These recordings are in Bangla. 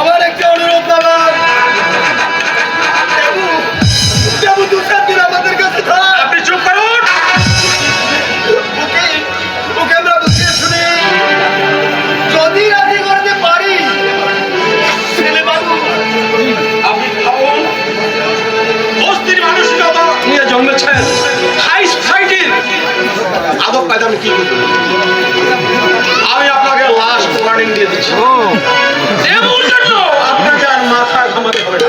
আমার একটা অনুরোধ বাবা আমাদের কাছে আপনি চুপ করুন। যদি রাজি করতে পারি ছেলে বাবু। নিয়ে জন্মেছেন। হাই সোসাইটির। আদব পায়দামি কি? আমি আপনাকে লাস্ট ওয়ার্নিং দিয়ে দিচ্ছি। আপনাকে আর মাথা ঘামাতে হবে না।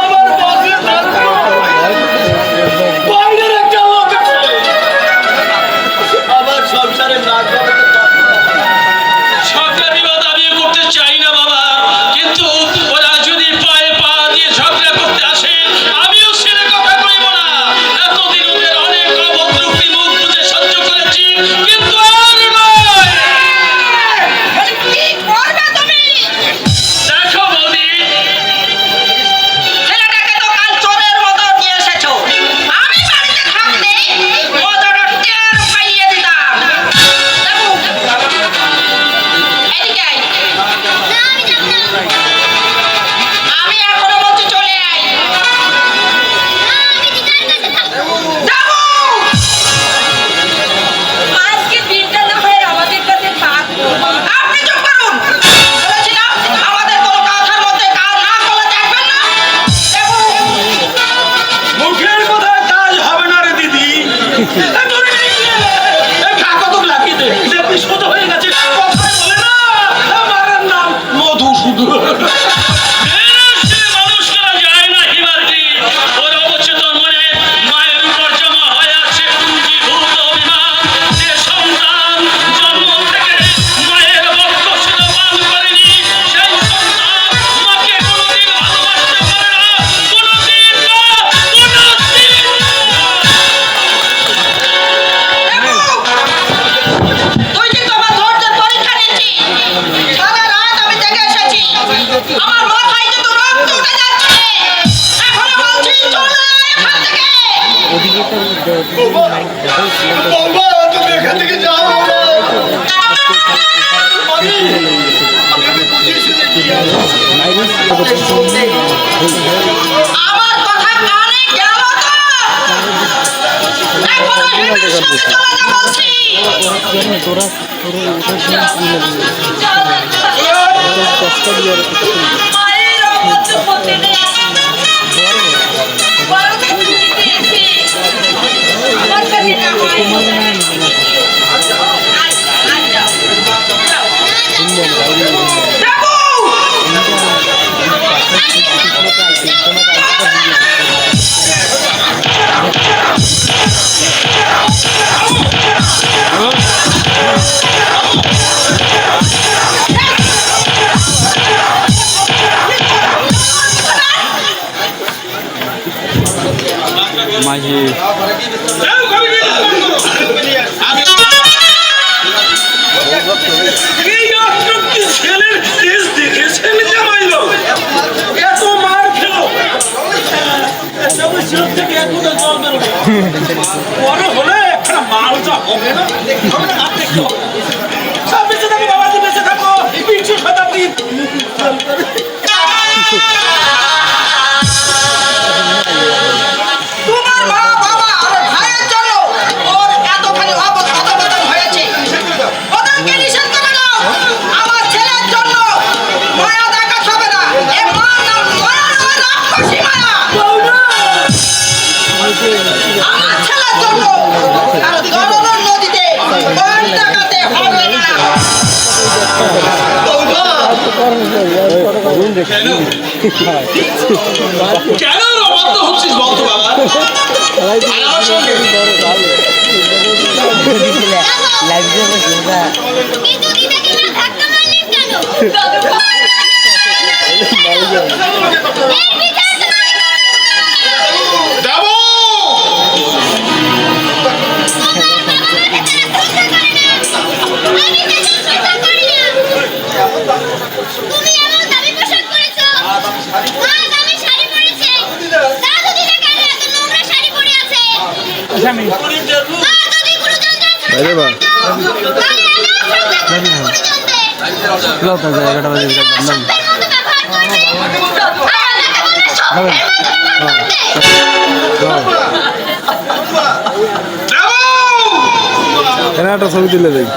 এখান থেকে যাও। আমার কথা কানে গেল তোরা তোরা উঠার জন্য কি লাগবে কষ্ট দিয়ে আর মাঝি। ছেলের দেশ দেখেছেন জামাই লোক এত মার খেলো। শিরোপ থেকে এক ফুটা জল বেরোবে বড় হলে একটা মাল যা হবে না। কেন? রবদ্ধ হচ্ছিস ভক্ত বাবা আরে বাহ হ্যাঁ। লতা জায়গাটা বাজে একদম যাবেন এনাটা ছবি তুলে দেখ